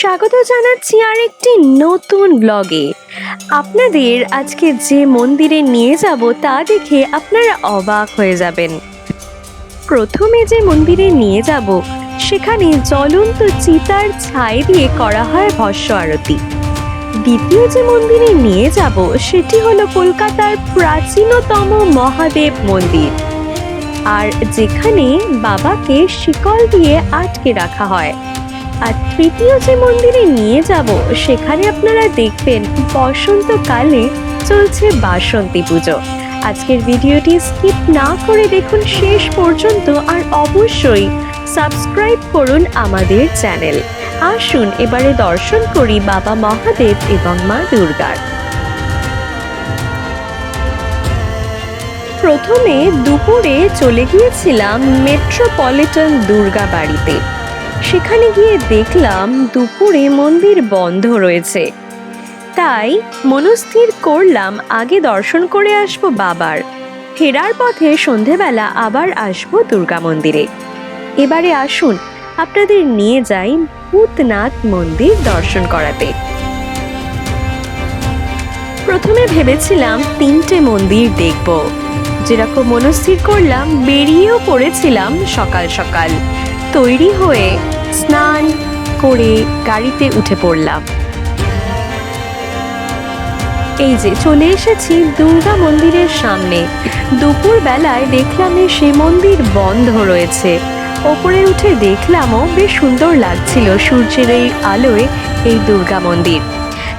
স্বাগত জানাচ্ছি আর একটি নতুন ব্লগে। আপনাদের আজকে যে মন্দিরে নিয়ে যাব তা দেখে আপনারা অবাক হয়ে যাবেন। প্রথমে যে মন্দিরে নিয়ে যাব, সেখানে জ্বলন্ত চিতার ছাই দিয়ে করা হয় ভস্য আরতি। দ্বিতীয় যে মন্দিরে নিয়ে যাব, সেটি হলো কলকাতার প্রাচীনতম মহাদেব মন্দির। আর যেখানে বাবাকে শিকল দিয়ে আটকে রাখা হয়। আর তৃতীয় যে মন্দিরে নিয়ে যাব, সেখানে আপনারা দেখবেন বসন্তকালে চলছে বাসন্তী পুজো। আজকের ভিডিওটি স্কিপ না করে দেখুন শেষ পর্যন্ত, আর অবশ্যই সাবস্ক্রাইব করুন আমাদের চ্যানেল। আসুন, এবারে দর্শন করি বাবা মহাদেব এবং মা দুর্গার। প্রথমে দুপুরে চলে গিয়েছিলাম মেট্রোপলিটন দুর্গা বাড়িতে। সেখানে গিয়ে দেখলাম দুপুরে মন্দির বন্ধ রয়েছে। তাই মনস্থির করলাম, আগে দর্শন করে আসব বাবার। ফেরার পথে সন্ধেবেলা আবার আসব দুর্গা মন্দিরে। এবারে আসুন, আপনাদের নিয়ে যাই ভূতনাথ মন্দির দর্শন করাতে। প্রথমে ভেবেছিলাম তিনটে মন্দির দেখব। যেরকম মনস্থির করলাম, বেরিয়েও পড়েছিলাম সকাল সকাল। তৈরি হয়ে স্নান করে গাড়িতে উঠে পড়লাম। এই যে চলে এসেছি দুর্গা মন্দিরের সামনে। দুপুর বেলায় দেখলাম সে মন্দির বন্ধ রয়েছে। ওপরে উঠে দেখলামও বেশ সুন্দর লাগছিল সূর্যের এই আলোয় এই দুর্গা মন্দির।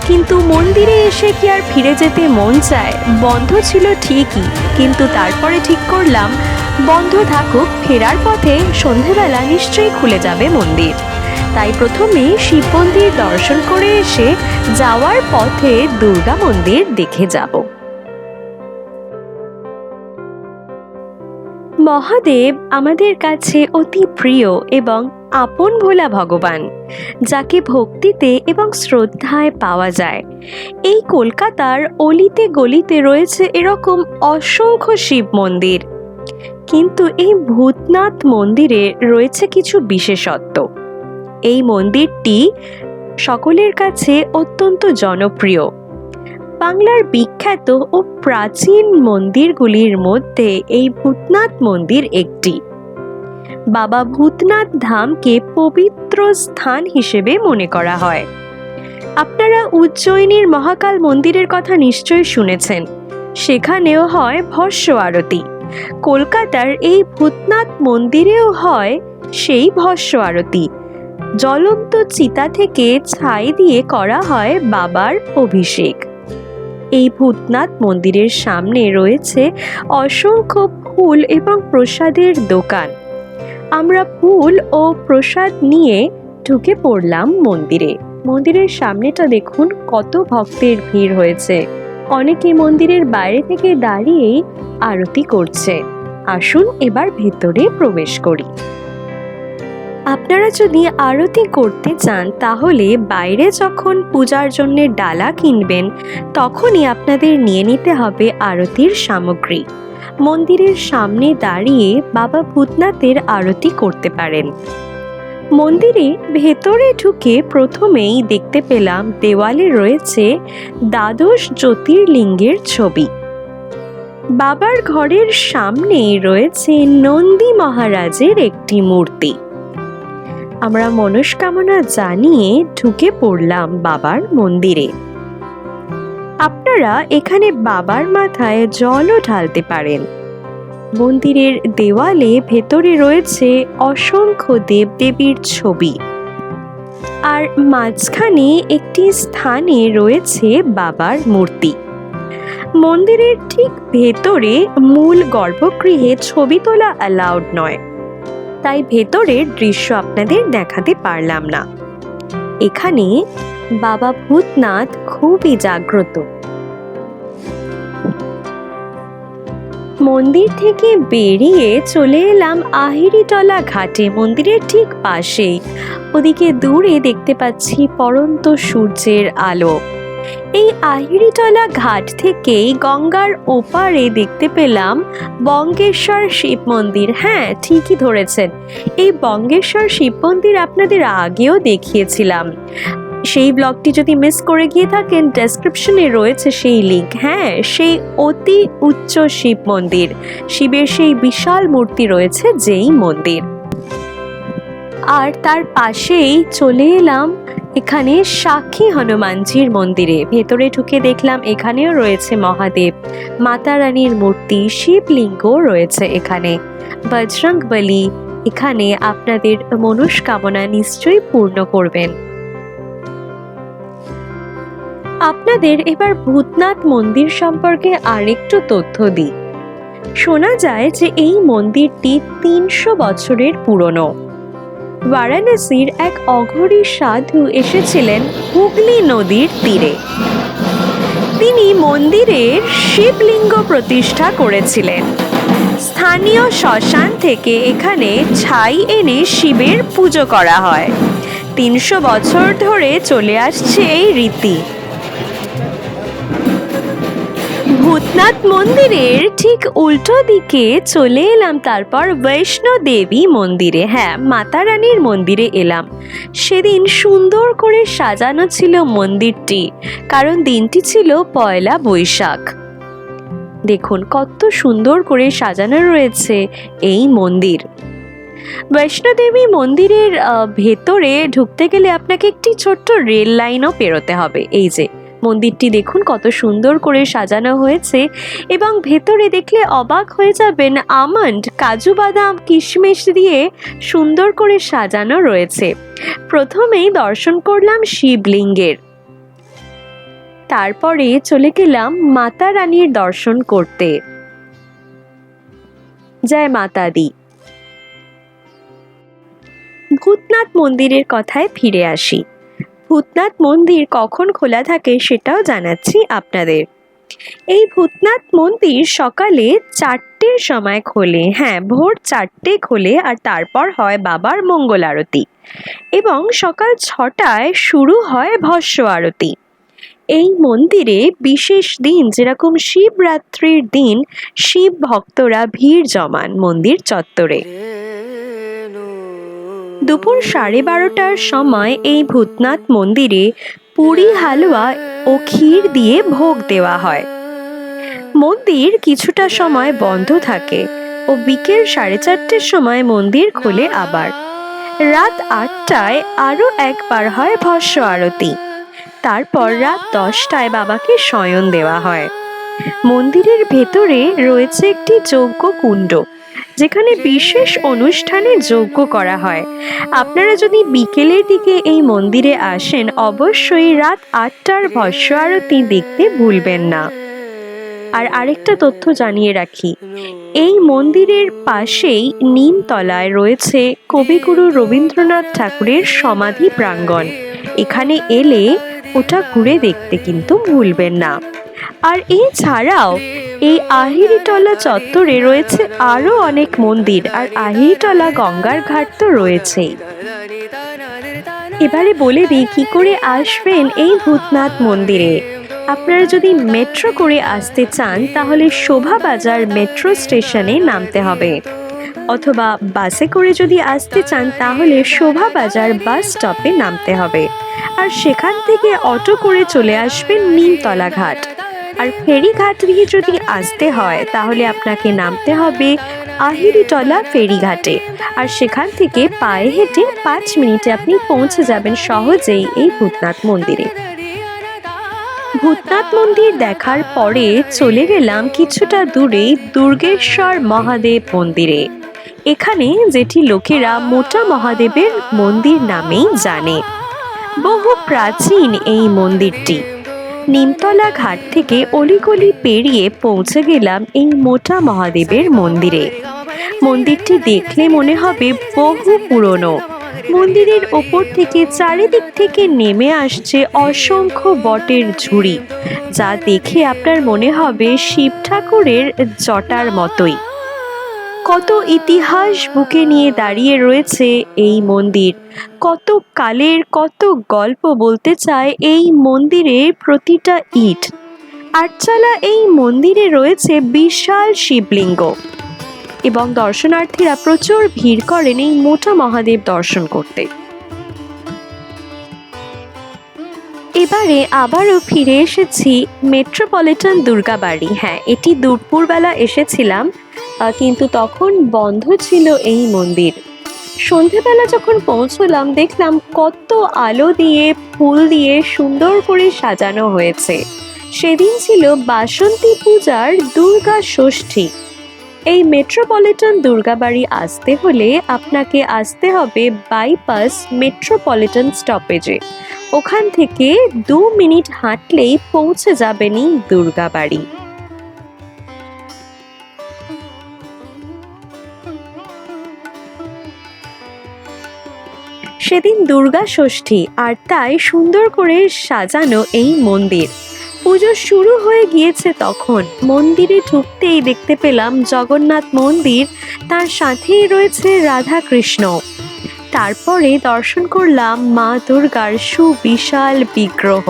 কিন্তু মন্দিরে এসে কি আর ফিরে যেতে মন চায়? বন্ধ ছিল ঠিকই, কিন্তু তারপরে ঠিক করলাম, বন্ধ থাকুক, ফেরার পথে সন্ধেবেলা নিশ্চয়ই খুলে যাবে মন্দির। তাই প্রথমে শিব মন্দির দর্শন করে এসে যাওয়ার পথে দুর্গা মন্দির দেখে যাব। মহাদেব আমাদের কাছে অতি প্রিয় এবং আপন ভোলা ভগবান, যাকে ভক্তিতে এবং শ্রদ্ধায় পাওয়া যায়। এই কলকাতার অলিতে গলিতে রয়েছে এরকম অসংখ্য শিব মন্দির। কিন্তু এই ভূতনাথ মন্দিরে রয়েছে কিছু বিশেষত্ব। এই মন্দিরটি সকলের কাছে অত্যন্ত জনপ্রিয়। বাংলার বিখ্যাত ও প্রাচীন মন্দিরগুলির মধ্যে এই ভূতনাথ মন্দির একটি। বাবা ভূতনাথ ধামকে পবিত্র স্থান হিসেবে মনে করা হয়। আপনারা উজ্জয়িনীর মহাকাল মন্দিরের কথা নিশ্চয়ই শুনেছেন। সেখানেও হয় ভস্য আরতি। কলকাতার এই ভূতনাথ মন্দিরেও হয় সেই ভস্য আরতি। জ্বলন্ত চিতা থেকে ছাই দিয়ে করা হয় বাবার অভিষেক। এই ভূতনাথ মন্দিরের সামনে রয়েছে অসংখ্য ফুল এবং প্রসাদের দোকান। আমরা ফুল ও প্রসাদ নিয়ে ঢুকে পড়লাম মন্দিরে। মন্দিরের সামনেটা দেখুন, কত ভক্তের ভিড় হয়েছে। অনেকে মন্দিরের বাইরে থেকে দাঁড়িয়েই আরতি করছে। আসুন এবার ভেতরে প্রবেশ করি। আপনারা যদি আরতি করতে চান, তাহলে বাইরে যখন পূজার জন্য ডালা কিনবেন, তখনই আপনাদের নিয়ে নিতে হবে আরতির সামগ্রী। মন্দিরের সামনে দাঁড়িয়ে বাবা ভূতনাথের আরতি করতে পারেন। মন্দিরে ভেতরে ঢুকে প্রথমেই দেখতে পেলাম দেওয়ালে রয়েছে দ্বাদশ জ্যোতির্লিঙ্গের ছবি। বাবার ঘরের সামনেই রয়েছে নন্দী মহারাজের একটি মূর্তি। আমরা মনস্কামনা জানিয়ে ঢুকে পড়লাম বাবার মন্দিরে। আপনারা এখানে বাবার মাথায় জলও ঢালতে পারেন। মন্দিরের দেওয়ালে ভেতরে রয়েছে অসংখ্য দেবদেবীর ছবি। আর মাঝখানে একটি স্থানে রয়েছে বাবার মূর্তি। মন্দিরের ঠিক ভেতরে মূল গর্ভগৃহে ছবি তোলা অ্যালাউড নয়। তাই ভেতরের দৃশ্য আপনাদের দেখাতে পারলাম না। এখানে বাবা ভূতনাথ খুবই জাগ্রত। মন্দির থেকে বেরিয়ে চলে এলাম আহিরিটলা ঘাটে, মন্দিরের ঠিক পাশেই। ওদিকে দূরে দেখতে পাচ্ছি পরন্ত সূর্যের আলো। এই আহিরিটলা ঘাট থেকেই গঙ্গার ওপারে দেখতে পেলাম বঙ্গেশ্বর শিব মন্দির। হ্যাঁ ঠিকই ধরেছেন। এই বঙ্গেশ্বর শিব মন্দির আপনাদের আগেও দেখিয়েছিলাম। সেই ব্লগটি যদি মিস করে গিয়ে থাকেন ডেসক্রিপশনে রয়েছে সেই লিঙ্ক হ্যাঁ সেই অতি উচ্চ শিব মন্দির। শিবের সেই বিশাল মূর্তি রয়েছে যেই মন্দির। আর তার পাশেই চলে এলাম এখানে সাক্ষী হনুমানজির মন্দিরে। ভেতরে ঢুকে দেখলাম এখানেও রয়েছে মহাদেব। মাতা রানীর মূর্তি, শিবলিঙ্গ রয়েছে এখানে। বজরং বলি, এখানে আপনাদের মনস্কামনা নিশ্চয়ই পূর্ণ করবেন। আপনাদের এবার ভূতনাথ মন্দির সম্পর্কে আরেকটু তথ্য দিই। শোনা যায় যে এই মন্দিরটি তিনশো বছরের পুরনো। বারাণসীর এক অঘরী সাধু এসেছিলেন হুগলি নদীর তীরে। তিনি মন্দিরের শিবলিঙ্গ প্রতিষ্ঠা করেছিলেন। স্থানীয় শ্মশান থেকে এখানে ছাই এনে শিবের পুজো করা হয়। তিনশো বছর ধরে চলে আসছে এই রীতি। ভূতনাথ মন্দিরের ঠিক উল্টো দিকে চলে এলাম, তারপর বৈষ্ণো দেবী মন্দিরে। হ্যাঁ মাতা রানীর মন্দিরে এলাম। সেদিন সুন্দর করে সাজানো ছিল মন্দিরটি, কারণ দিনটি ছিল পয়লা বৈশাখ। দেখুন, কত সুন্দর করে সাজানো রয়েছে এই মন্দির। বৈষ্ণোদেবী মন্দিরের ভেতরে ঢুকতে গেলে আপনাকে একটি ছোট্ট রেল লাইনও পেরোতে হবে। এই যে মন্দিরটি দেখুন, কত সুন্দর করে সাজানো হয়েছে এবং ভেতরে দেখলে অবাক হয়ে যাবেন আমন্ড, কাজু বাদাম, কিশমিশ দিয়ে সুন্দর করে সাজানো রয়েছে। প্রথমেই দর্শন করলাম শিবলিঙ্গের। তারপরে চলে গেলাম মাতা রানীর দর্শন করতে। জয় মাতা দি। ভূতনাথ মন্দিরের কথায় ফিরে আসি। ভূতনাথ মন্দির কখন খোলা থাকে সেটাও জানাচ্ছি আপনাদের। এই ভূতনাথ মন্দির সকালে চারটের সময় খোলে। হ্যাঁ ভোর চারটে খোলে আর তারপর হয় বাবার মঙ্গল আরতি। এবং সকাল ছটায় শুরু হয় ভস্য আরতি। এই মন্দিরে বিশেষ দিন, যেরকম শিবরাত্রির দিন, শিব ভক্তরা ভিড় জমান মন্দির চত্বরে। দুপুর সাড়ে বারোটার সময় এই ভূতনাথ মন্দিরে পুরি হালুয়া ও ক্ষীর দিয়ে ভোগ দেওয়া হয়। মন্দির কিছুটা সময় বন্ধ থাকে ও বিকেল সাড়ে চারটের সময় মন্দির খোলে আবার। রাত আটটায় আরও একবার হয় ভস্য আরতি। তারপর রাত দশটায় বাবাকে শয়ন দেওয়া হয়। মন্দিরের ভেতরে রয়েছে একটি যজ্ঞ কুণ্ড যেখানে বিশেষ অনুষ্ঠানে যজ্ঞ করা হয়। আপনারা যদি বিকেলের দিকে এই মন্দিরে আসেন, অবশ্যই রাত আটটার ভস্য আরতি দেখতে ভুলবেন না। আর আরেকটা তথ্য জানিয়ে রাখি, এই মন্দিরের পাশেই নিমতলায় রয়েছে কবিগুরু রবীন্দ্রনাথ ঠাকুরের সমাধি প্রাঙ্গণ। এখানে এলে ওটা ঘুরে দেখতে কিন্তু ভুলবেন না। আর এছাড়াও এই আহিরিটলা চত্বরে রয়েছে আরও অনেক মন্দির, আর আহিরিটলা গঙ্গার ঘাট তো রয়েছেই। এবারে বলে দিই, কি করে আসবেন এই ভূতনাথ মন্দিরে? আপনারা যদি মেট্রো করে আসতে চান, তাহলে শোভাবাজার মেট্রো স্টেশনে নামতে হবে। অথবা বাসে করে যদি আসতে চান, তাহলে শোভাবাজার বাস স্টপে নামতে হবে। আর সেখান থেকে অটো করে চলে আসবেন নিমতলা ঘাট। আর ফেরিঘাট দিয়ে যদি আসতে হয়, তাহলে আপনাকে নামতে হবে আহিরিটলা ফেরিঘাটে আর সেখান থেকে পায়ে হেঁটে পাঁচ মিনিটে আপনি পৌঁছে যাবেন সহজেই এই ভূতনাথ মন্দিরে। ভূতনাথ মন্দির দেখার পরে চলে গেলাম কিছুটা দূরে দুর্গেশ্বর মহাদেব মন্দিরে। এখানে যেটি লোকেরা মোটা মহাদেবের মন্দির নামেই জানে। বহু প্রাচীন এই মন্দিরটি। নিমতলা ঘাট থেকে অলিগলি পেরিয়ে পৌঁছে গেলাম এই মোটা মহাদেবের মন্দিরে। মন্দিরটি দেখলে মনে হবে বহু পুরনো। মন্দিরের ওপর থেকে চারিদিক থেকে নেমে আসছে অসংখ্য বটের ঝুড়ি, যা দেখে আপনার মনে হবে শিব ঠাকুরের জটার মতোই। কত ইতিহাস বুকে নিয়ে দাঁড়িয়ে রয়েছে এই মন্দির। কত কালের কত গল্প বলতে চায় এই মন্দিরের প্রতিটা ইট। আটচালা এই মন্দিরে রয়েছে বিশাল শিবলিঙ্গ। এবং দর্শনার্থীরা প্রচুর ভিড় করেন এই মোটা মহাদেব দর্শন করতে। এবারে আবারও ফিরে এসেছি মেট্রোপলিটন দুর্গাবাড়ি। হ্যাঁ এটি দুপুরবেলা এসেছিলাম। কিন্তু তখন বন্ধ ছিল এই মন্দির। সন্ধেবেলা যখন পৌঁছলাম, দেখলাম কত আলো দিয়ে, ফুল দিয়ে সুন্দর করে সাজানো হয়েছে। সেদিন ছিল বাসন্তী পূজার দুর্গা ষষ্ঠী। এই মেট্রোপলিটন দুর্গাবাড়ি আসতে হলে আপনাকে আসতে হবে বাইপাস মেট্রোপলিটন স্টপেজে। ওখান থেকে দু মিনিট হাঁটলেই পৌঁছে যাবেনই দুর্গাবাড়ি। সেদিন দুর্গা ষষ্ঠী আর তাই সুন্দর করে সাজানো এই মন্দির। পুজো শুরু হয়ে গিয়েছে তখন। মন্দিরে ঢুকতেই দেখতে পেলাম জগন্নাথ মন্দির, তার সাথেই রয়েছে রাধা কৃষ্ণ তারপরে দর্শন করলাম মা দুর্গার সুবিশাল বিগ্রহ।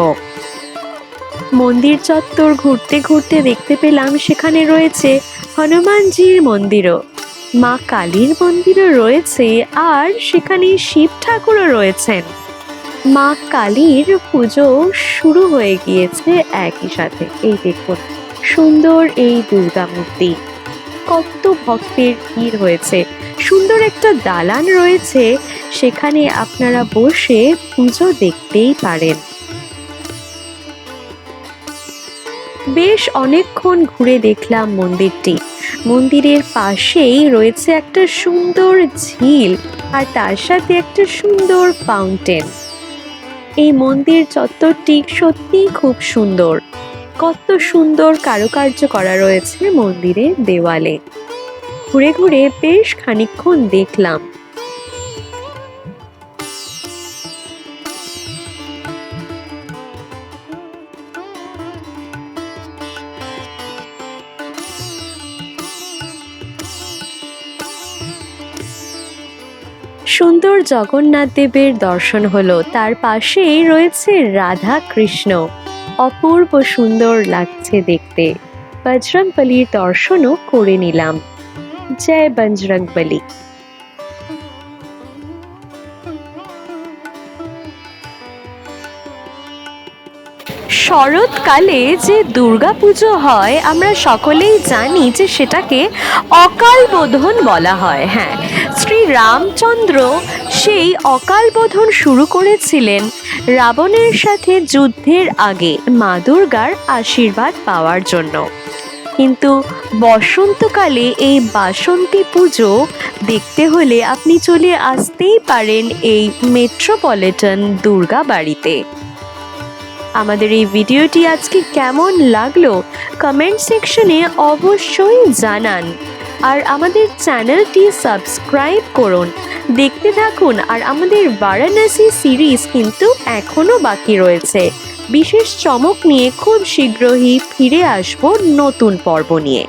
মন্দির চত্বর ঘুরতে ঘুরতে দেখতে পেলাম সেখানে রয়েছে হনুমানজির মন্দিরও। মা কালীর মন্দিরও রয়েছে আর সেখানে শিব ঠাকুরও রয়েছেন। মা কালীর পুজো শুরু হয়ে গিয়েছে একই সাথে। এই দেখুন, সুন্দর এই দুর্গা মূর্তি। কত ভক্তের ভিড় হয়েছে। সুন্দর একটা দালান রয়েছে। সেখানে আপনারা বসে পুজো দেখতেই পারেন। বেশ অনেকক্ষণ ঘুরে দেখলাম মন্দিরটি। মন্দিরের পাশেই রয়েছে একটা সুন্দর ঝিল আর তার সাথে একটা সুন্দর ফাউন্টেন। এই মন্দির চত্বরটি সত্যিই খুব সুন্দর। কত সুন্দর কারুকার্য করা রয়েছে মন্দিরের দেওয়ালে। ঘুরে ঘুরে বেশ খানিকক্ষণ দেখলাম। সুন্দর জগন্নাথ দেবের দর্শন হলো। তার পাশেই রয়েছে রাধা কৃষ্ণ। অপূর্ব সুন্দর লাগছে দেখতে। বজরংবলির দর্শনও করে নিলাম। জয় বজরংবলী। শরৎকালে যে দুর্গাপুজো হয়, আমরা সকলেই জানি যে সেটাকে অকাল বোধন বলা হয় হ্যাঁ। শ্রী রামচন্দ্র সেই অকাল বোধন শুরু করেছিলেন রাবণের সাথে যুদ্ধের আগে মা দুর্গার আশীর্বাদ পাওয়ার জন্য। কিন্তু বসন্তকালে এই বাসন্তী পুজো দেখতে হলে আপনি চলে আসতেই পারেন এই মেট্রোপলিটন দুর্গা বাড়িতে। আমাদের এই ভিডিওটি আজকে কেমন লাগল? কমেন্ট সেকশনে অবশ্যই জানান। আর আমাদের চ্যানেলটি সাবস্ক্রাইব করুন। দেখতে থাকুন আর আমাদের বারাণসী সিরিজ কিন্তু এখনও বাকি রয়েছে। বিশেষ চমক নিয়ে খুব শীঘ্রই ফিরে আসব নতুন পর্ব নিয়ে।